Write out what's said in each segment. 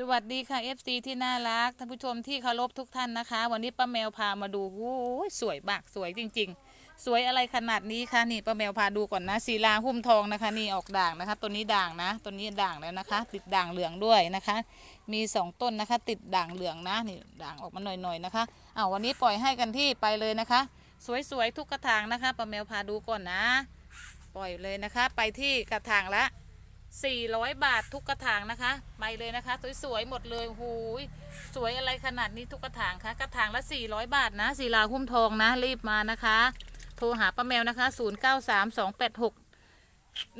สวัสดีค่ะ FC ที่น่ารักท่านผู้ชมที่เคารพทุกท่านนะคะ วันนี้ป้าแมวพามาดูโอ้ยสวยมากสวยจริง ๆ สวยอะไรขนาดนี้คะนี่ป้าแมวพาดูก่อนนะศิลาหุ้มทองนะคะ นี่ออกด่างนะคะ ตัวนี้ด่างนะตัวนี้ด่างแล้วนะคะ ติดด่างเหลืองด้วยนะคะ มีสองต้นนะคะ ติดด่างเหลืองนะนี่ด่างออกมาหน่อยๆนะคะอ้าววันนี้ปล่อยให้กันที่ไปเลยนะคะ สวยๆทุกกระถางนะคะป้าแมวพาดูก่อนนะ ปล่อยเลยนะคะ ไปที่กระถางละ 400 บาททุกกระถางนะคะไปเลยนะคะ สวยๆหมดเลยหูยสวยอะไรขนาดนี้ทุกกระถางคะกระถางละ 400 บาทนะศิลาหุ้มทองนะรีบมานะคะ โทรหาป้าแมวนะคะ 093286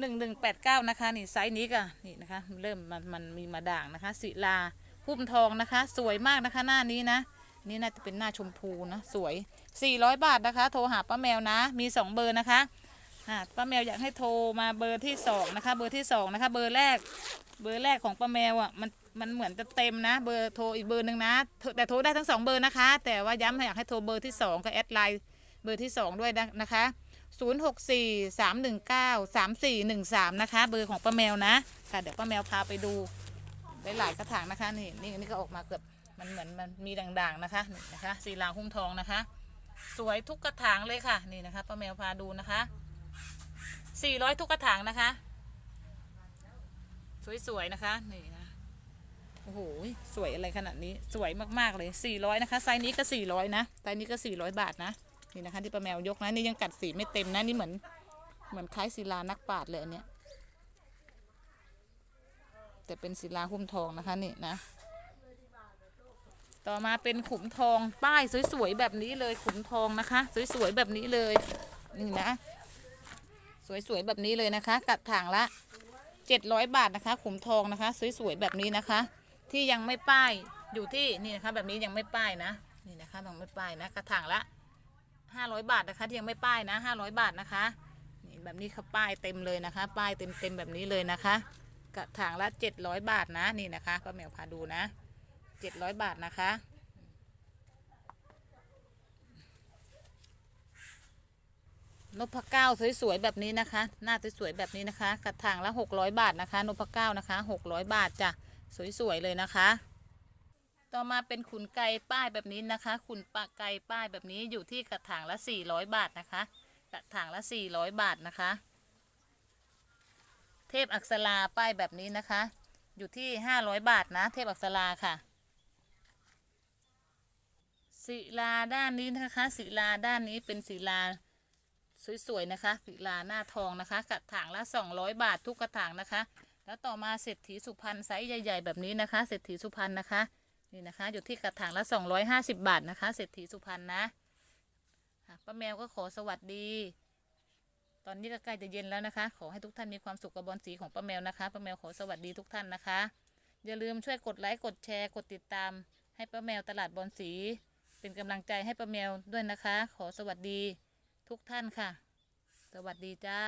1189 นะคะ นี่ไซส์นี้ก็นี่นะคะ เริ่มมันมันมีมาด่างนะคะศิลาหุ้มทองนะคะ สวยมากนะคะหน้านี้นะ นี่น่าจะเป็นหน้าชมพูนะสวย 400 บาทนะคะ โทรหาป้าแมวนะ มี 2 เบอร์นะคะ ป้าแมวอยากให้โทรมาเบอร์ที่สองนะคะ เบอร์ที่สองนะคะ เบอร์แรก เบอร์แรกของป้าแมวอะมันมันเหมือนจะเต็มนะ เบอร์โทรอีกเบอร์หนึ่งนะ แต่โทรได้ทั้งสองเบอร์นะคะ แต่ว่าย้ำอยากให้โทรเบอร์ที่สองก็แอดไลน์เบอร์ที่สองด้วยนะนะคะศูนย์หกสี่สามหนึ่งเก้าสามสี่หนึ่งสามนะคะ เบอร์ของป้าแมวนะค่ะเดี๋ยวป้าแมวพาไปดูหลายๆกระถางนะคะนี่นี่นี่ก็ออกมาเกือบมันเหมือนมันมีด่างๆนะคะนี่นะคะสีลาหุ้มทองนะคะ สวยทุกกระถางเลยค่ะนี่นะคะป้าแมวพาดูนะคะ สี่ร้อยทุกกระถางนะคะ สวย ๆ นะคะ นี่นะ โอ้โห สวยอะไรขนาดนี้ สวยมาก ๆ เลยสี่ร้อยนะคะ ไซส์นี้ก็สี่ร้อยนะ ไซส์นี้ก็สี่ร้อยบาทนะ นี่นะคะ ที่ป้าแมวยกนะ นี่ยังกัดสีไม่เต็มนะ นี่เหมือน เหมือนคล้ายศิลานักปราดเลยอันเนี้ย แต่เป็นศิลาหุ้มทองนะคะนี่นะ ต่อมาเป็นขุมทอง ป้ายสวยๆแบบนี้เลย ขุมทองนะคะ สวยๆแบบนี้เลย นี่นะ สวยๆแบบนี้เลยนะคะกระถางละ 700 บาทนะคะ ขุมทองนะคะ สวยๆแบบนี้นะคะ ที่ยังไม่ป้ายอยู่ที่นี่นะคะ แบบนี้ยังไม่ป้ายนะ นี่นะคะยังไม่ป้ายนะกระถางละ 500 บาทนะคะ ที่ยังไม่ป้ายนะ 500 บาทนะคะนี่แบบนี้เขาป้ายเต็มเลยนะคะ ป้ายเต็มๆแบบนี้เลยนะคะ กระถางละ 700 บาทนะนี่นะคะป้าแมวพาดูนะ 700 บาทนะคะ นพเก้าสวยๆแบบนี้นะคะ หน้าสวยๆแบบนี้นะคะ กระถางละหกร้อยบาทนะคะนพเก้านะคะหกร้อยบาทจ้ะสวยๆเลยนะคะ ต่อมาเป็นขุนไก่ป้ายแบบนี้นะคะ ขุนปะไก่ป้ายแบบนี้อยู่ที่กระถางละสี่ร้อยบาทนะคะ กระถางละสี่ร้อยบาทนะคะ เทพอักษราป้ายแบบนี้นะคะ อยู่ที่ห้าร้อยบาทนะ เทพอักษราค่ะศิลาด้านนี้นะคะศิลาด้านนี้เป็นศิลา สวยๆนะคะศิลาหน้าทองนะคะกระถางละ 200 บาททุกกระถางนะคะ แล้วต่อมาเศรษฐีสุพรรณไซส์ใหญ่ ๆ แบบนี้นะคะเศรษฐีสุพรรณนะคะนี่นะคะอยู่ที่กระถางละ 250 บาทนะคะเศรษฐีสุพรรณนะค่ะป้าแมวก็ขอสวัสดี ตอนนี้ก็ใกล้จะเย็นแล้วนะคะ ขอให้ทุกท่านมีความสุขกับบอลสีของป้าแมวนะคะป้าแมวขอสวัสดีทุกท่านนะคะ อย่าลืมช่วยกดไลค์กดแชร์กดติดตาม ให้ป้าแมวตลาดบอลสี เป็นกำลังใจให้ป้าแมวด้วยนะคะ ขอสวัสดี ทุกท่านค่ะ สวัสดีจ้า